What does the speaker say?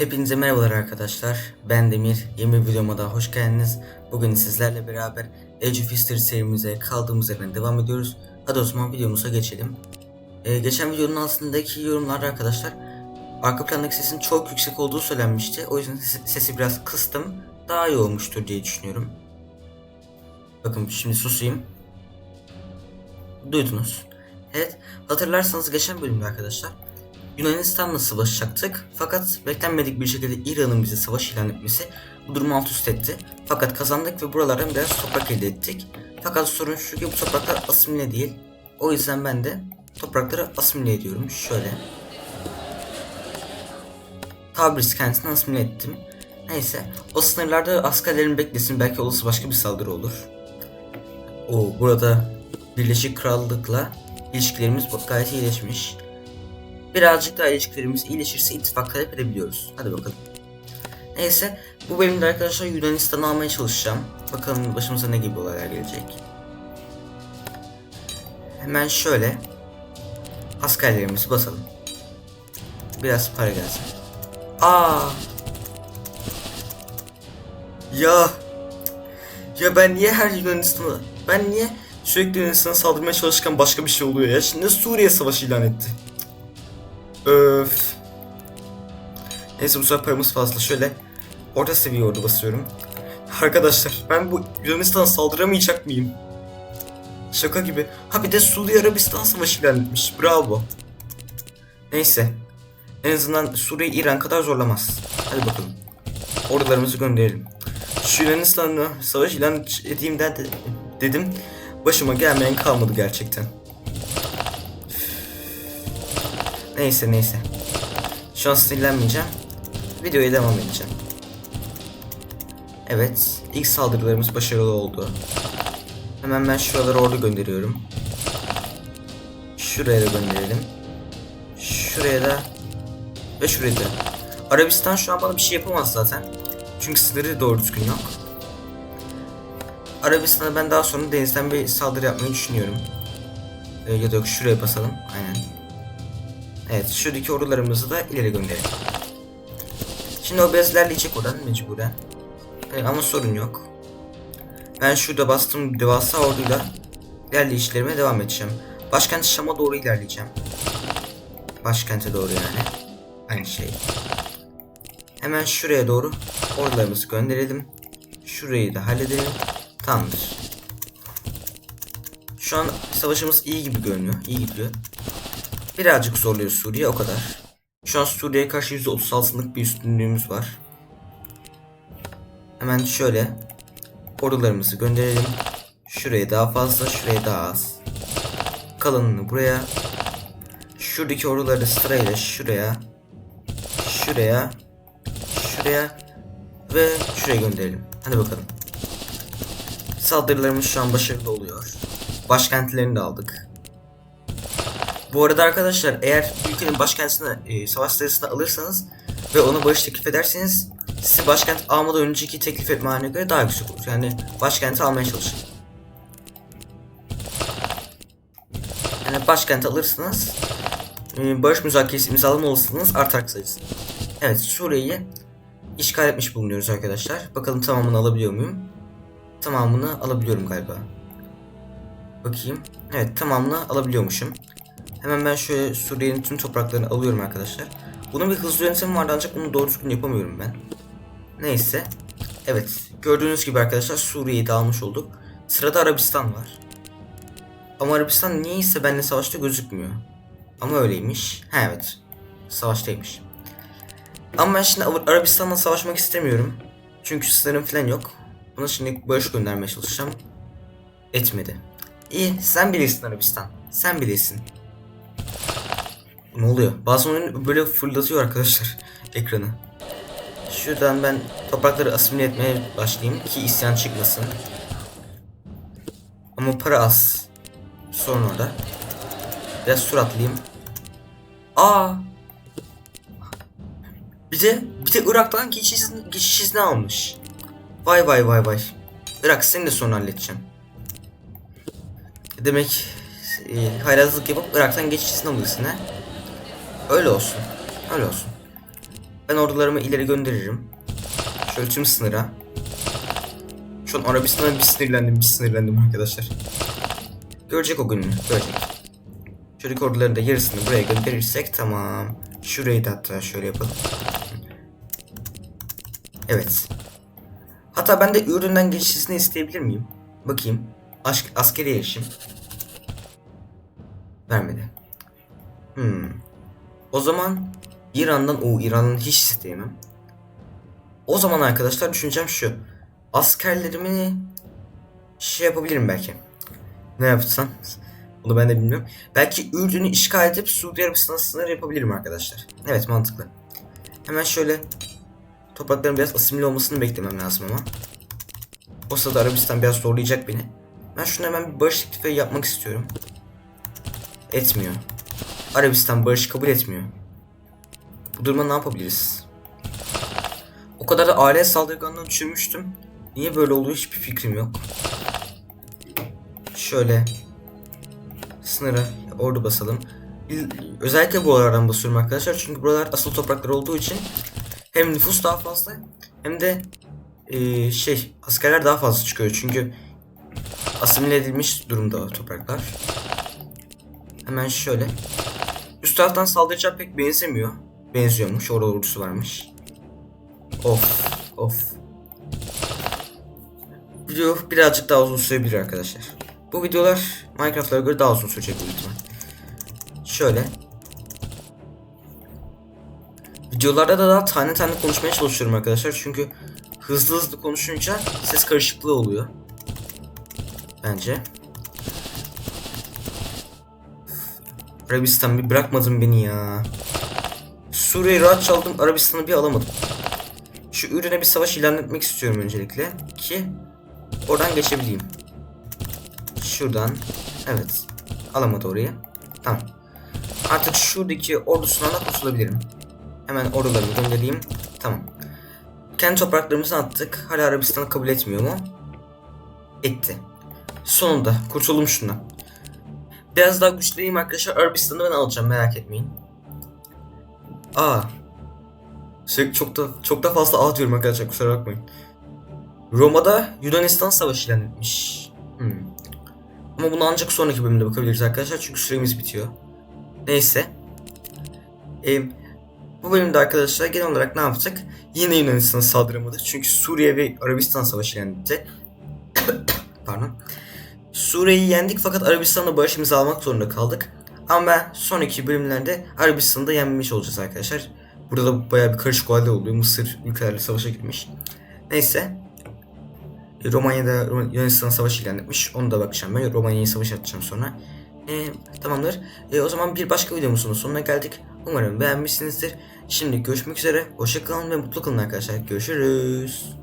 Hepinize merhabalar arkadaşlar. Ben Demir. Yeni bir videoma daha hoş geldiniz. Bugün sizlerle beraber Age of History serimize kaldığımız yerden devam ediyoruz. Hadi o zaman videomuza geçelim. Ee, geçen videonun altındaki yorumlarda arkadaşlar arka plandaki sesin çok yüksek olduğu söylenmişti. O yüzden ses- sesi biraz kıstım. Daha iyi olmuştur diye düşünüyorum. Bakın şimdi susayım. Duydunuz. Evet hatırlarsanız geçen bölümde arkadaşlar Yunanistan'la savaşacaktık fakat beklenmedik bir şekilde İran'ın bize savaş ilan etmesi bu durumu alt üst etti. Fakat kazandık ve buralardan biraz toprak elde ettik. Fakat sorun şu ki bu topraklar asimile değil. O yüzden ben de toprakları asimile ediyorum. Şöyle. Tabriz kentini asimile ettim. Neyse o sınırlarda askerlerin beklesin belki olası başka bir saldırı olur. O burada Birleşik Krallık'la ilişkilerimiz gayet iyileşmiş. Birazcık daha ilişkilerimiz iyileşirse ittifak talep edebiliyoruz. Hadi bakalım. Neyse bu bölümde arkadaşlar Yunanistan'ı almaya çalışacağım. Bakalım başımıza ne gibi olaylar gelecek. Hemen şöyle askerlerimizi basalım. Biraz para gelsin. Aa! Ya! Ya ben niye her Yunanistan'a ben niye sürekli Yunanistan'a saldırmaya çalışırken başka bir şey oluyor ya? Şimdi Suriye savaşı ilan etti. Öf. Neyse bu sefer paramız fazla. Şöyle orta seviye ordu basıyorum. Arkadaşlar ben bu Yunanistan'a saldıramayacak mıyım? Şaka gibi. Ha bir de Suudi Arabistan savaşı ilan etmiş. Bravo. Neyse. En azından Suriye İran kadar zorlamaz. Hadi bakalım. Ordularımızı gönderelim. Şu Yunanistan'la savaş ilan edeyimden de, dedim. Başıma gelmeyen kalmadı gerçekten. Neyse neyse. Şu an sinirlenmeyeceğim. Videoya devam edeceğim. Evet, ilk saldırılarımız başarılı oldu. Hemen ben şuralara ordu gönderiyorum. Şuraya da gönderelim. Şuraya da ve şuraya da. Arabistan şu an bana bir şey yapamaz zaten. Çünkü sınırı doğru düzgün yok. Arabistan'a ben daha sonra denizden bir saldırı yapmayı düşünüyorum. Ee, ya da yok şuraya basalım. Aynen. Evet şuradaki ordularımızı da ileri gönderelim. Şimdi o bezlerleyecek oradan mecburen. Evet, ama sorun yok. Ben şurada bastığım devasa orduyla ilerleyişlerime devam edeceğim. Başkent Şam'a doğru ilerleyeceğim. Başkente doğru yani. Aynı şey. Hemen şuraya doğru ordularımızı gönderelim. Şurayı da halledelim. Tamamdır. Şu an savaşımız iyi gibi görünüyor. İyi gidiyor. Birazcık zorluyor Suriye o kadar. Şu an Suriye'ye karşı %36'lık bir üstünlüğümüz var. Hemen şöyle ordularımızı gönderelim. Şuraya daha fazla, şuraya daha az. Kalanını buraya. Şuradaki orduları sırayla şuraya, şuraya, şuraya ve şuraya gönderelim. Hadi bakalım. Saldırılarımız şu an başarılı oluyor. Başkentlerini de aldık. Bu arada arkadaşlar eğer ülkenin başkentine e, savaş sırasında alırsanız ve ona barış teklif ederseniz size başkent almadan önceki teklif etme haline göre daha yüksek olur. Yani başkenti almaya çalışın. Yani başkenti alırsınız e, barış müzakeresi imzalama olasılığınız artar kısacası. Evet Suriye'yi işgal etmiş bulunuyoruz arkadaşlar. Bakalım tamamını alabiliyor muyum? Tamamını alabiliyorum galiba. Bakayım. Evet tamamını alabiliyormuşum. Hemen ben şöyle Suriye'nin tüm topraklarını alıyorum arkadaşlar. Bunun bir hızlı yöntemi vardı ancak bunu doğru düzgün yapamıyorum ben. Neyse. Evet. Gördüğünüz gibi arkadaşlar Suriye'yi de almış olduk. Sırada Arabistan var. Ama Arabistan niyeyse benimle savaşta gözükmüyor. Ama öyleymiş. Ha evet. Savaştaymış. Ama ben şimdi Ar- Arabistan'la savaşmak istemiyorum. Çünkü sınırım falan yok. Buna şimdi barış göndermeye çalışacağım. Etmedi. İyi sen bilirsin Arabistan. Sen bilirsin. Ne oluyor? Bazen oyun böyle fırlatıyor arkadaşlar ekranı. Şuradan ben toprakları asimile etmeye başlayayım ki isyan çıkmasın. Ama para az. Sorun orada. Biraz suratlıyım. Aa! Bir de bir de Irak'tan geçiş geçiş izni almış. Vay vay vay vay. Irak seni de sonra halledeceğim. Demek e, haylazlık yapıp Irak'tan geçiş izni alıyorsun ha? Öyle olsun. Öyle olsun. Ben ordularımı ileri gönderirim. Şöyle tüm sınıra. Şu an Arabistan'a bir sinirlendim, bir sinirlendim arkadaşlar. Görecek o gününü, görecek. Çocuk ordularının da yarısını buraya gönderirsek tamam. Şurayı da hatta şöyle yapalım. Evet. Hatta ben de üründen geçişini isteyebilir miyim? Bakayım. Aşk, askeri erişim. Vermedi. Hmm. O zaman İran'dan o İran'dan hiç isteyemem. O zaman arkadaşlar düşüncem şu. Askerlerimi şey yapabilirim belki. Ne yapsam? Bunu ben de bilmiyorum. Belki Ürdün'ü işgal edip Suudi Arabistan'a sınır yapabilirim arkadaşlar. Evet mantıklı. Hemen şöyle toprakların biraz asimile olmasını beklemem lazım ama. O sırada Arabistan biraz zorlayacak beni. Ben şunu hemen bir barış teklifi yapmak istiyorum. Etmiyor. Arabistan barış kabul etmiyor. Bu durumda ne yapabiliriz? O kadar da aile saldırganlığını düşünmüştüm. Niye böyle oluyor hiçbir fikrim yok. Şöyle sınıra ordu basalım. Özellikle bu aralardan basıyorum arkadaşlar çünkü buralar asıl topraklar olduğu için hem nüfus daha fazla hem de eee, şey askerler daha fazla çıkıyor çünkü asimile edilmiş durumda topraklar. Hemen şöyle. Üst taraftan saldıracak pek benzemiyor. Benziyormuş. Orada ordusu varmış. Of. Of. Video birazcık daha uzun sürebilir arkadaşlar. Bu videolar Minecraft'lara göre daha uzun sürecek büyük ihtimal. Şöyle. Videolarda da daha tane tane konuşmaya çalışıyorum arkadaşlar. Çünkü hızlı hızlı konuşunca ses karışıklığı oluyor. Bence. Arabistan bir bırakmadın beni ya. Suriye'yi rahat çaldım. Arabistan'ı bir alamadım. Şu ürüne bir savaş ilan etmek istiyorum öncelikle. Ki oradan geçebileyim. Şuradan. Evet. Alamadı orayı. Tamam. Artık şuradaki ordusundan da kurtulabilirim. Hemen ordularımı göndereyim. Tamam. Kendi topraklarımızı attık. Hala Arabistan'ı kabul etmiyor mu? Etti. Sonunda kurtuldum şundan. Biraz daha güçlüyüm arkadaşlar. Arabistan'ı ben alacağım merak etmeyin. Aa. Sürekli çok da çok da fazla A arkadaşlar kusura bakmayın. Roma'da Yunanistan savaşı ilan etmiş. Hmm. Ama bunu ancak sonraki bölümde bakabiliriz arkadaşlar çünkü süremiz bitiyor. Neyse. Ee, bu bölümde arkadaşlar genel olarak ne yaptık? Yine Yunanistan'a saldıramadık çünkü Suriye ve Arabistan savaşı ilan etti. Pardon. Suriye'yi yendik fakat Arabistan'la barış imzalamak zorunda kaldık. Ama sonraki bölümlerde Arabistan'ı da yenmiş olacağız arkadaşlar. Burada da bayağı bir karışık halde oluyor. Mısır ülkelerle savaşa girmiş. Neyse. E, Romanya'da Yunanistan savaşı ilan etmiş. Onu da bakacağım ben. Romanya'yı savaş atacağım sonra. E, tamamdır. E, o zaman bir başka videomuzun sonuna geldik. Umarım beğenmişsinizdir. Şimdi görüşmek üzere. Hoşçakalın ve mutlu kalın arkadaşlar. Görüşürüz.